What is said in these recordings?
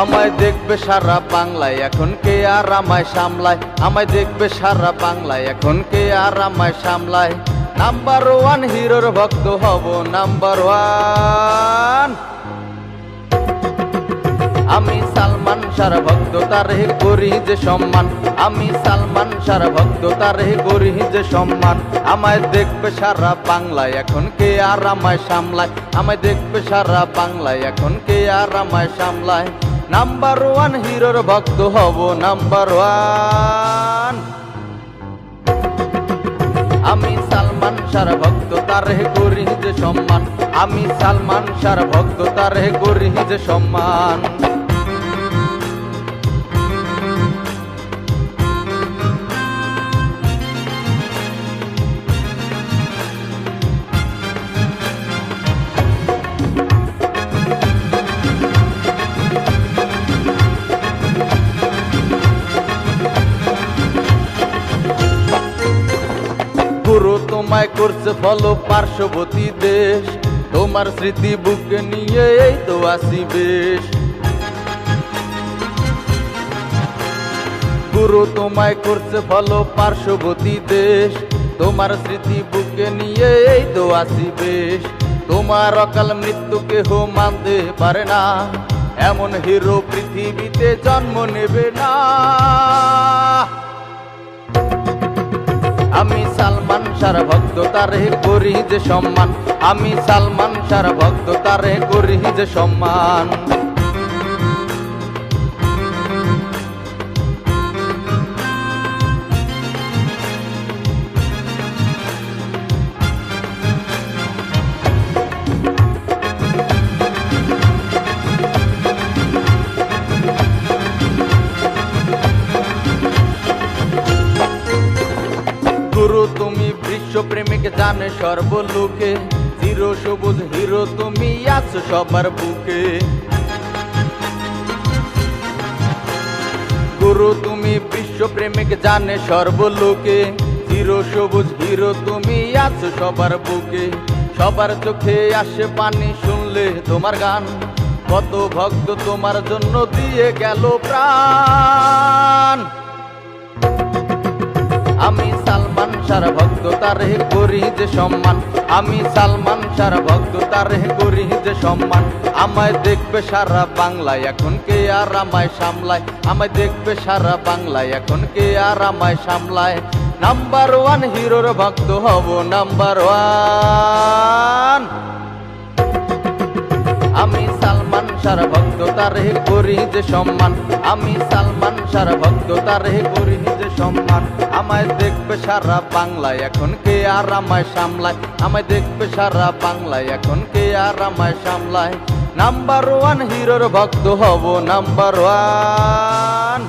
আমায় দেখবে সারা বাংলায়, এখন কে আর আমায় সামলায়? আমায় দেখবে সারা বাংলায়, এখন কে আর আমায় সামলায়? নাম্বার ওয়ান হিরোর ভক্ত হব নাম্বার ওয়ান আমি সালমান সার ভক্ত, তারে করি যে সম্মান। আমি সালমান সার ভক্ত, তারে করি যে সম্মান। আমায় দেখবে সারা বাংলায়, এখন কে আর আমায় সামলায়? আমায় দেখবে সারা বাংলায়, এখন কে আর আমায় সামলায়? নাম্বার ওয়ান হিরোর ভক্ত হব নাম্বার ওয়ান আমি সালমান সার ভক্ত, তারে করি যে সম্মান। আমি সালমান সার ভক্ত, তারে করি যে সম্মান। তোমায় করছে ফলো পার্শ্ববর্তী দেশ। তোমার স্মৃতি বুকে নিয়ে এই তো আসি বেশ। গুরু তোমায় করছে ফলো পার্শ্ববর্তী দেশ। তোমার স্মৃতি বুকে নিয়ে এই তো আসি বেশ। তোমার অকাল মৃত্যু কেহ মানতে পারে না। এমন হিরো পৃথিবীতে জন্ম নেবে না। আমি সালমান, সার ভক্ত তারে করি যে সম্মান। আমি সালমান, সার ভক্ত তারে করি যে সম্মান। তুমি বিশ্ব প্রেমিক জানে সর্বলোকে। চির সবুজ হিরো, তুমি আছো সবার বুকে। গুরু, তুমি বিশ্ব প্রেমিক জানে সর্বলোকে। চির সবুজ হিরো, তুমি আছো সবার বুকে। সবার চোখে আসে পানি শুনলে তোমার গান। কত ভক্ত তোমার জন্য দিয়ে গেল প্রাণ। সার ভক্ত তারে করি যে সম্মান। আমি সালমান সার ভক্ত তারে করি যে সম্মান। আমায় দেখবে সারা বাংলায়, এখন কে আর আমায় সামলায়? আমায় দেখবে সারা বাংলায়, এখন কে আর আমায় সামলায়? নাম্বার ওয়ান হিরোর ভক্ত হব নাম্বার ওয়ান আমি সালমান সার ভক্ত তারে করি যে সম্মান। আমি সালমান সার ভক্ত তারে করি যে সম্মান আমায় দেখবে সারা বাংলায়, এখন কে আর আমায় সামলায়? আমায় দেখবে সারা বাংলায়, এখন কে আর আমায় সামলায়? নাম্বার ওয়ান হিরোর ভক্ত হব নাম্বার ওয়ান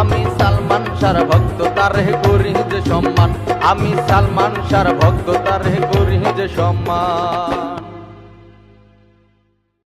আমি সালমান সার ভক্ত, তারে করি যে সম্মান। আমি সালমান সার ভক্ত, তারে করি যে সম্মান।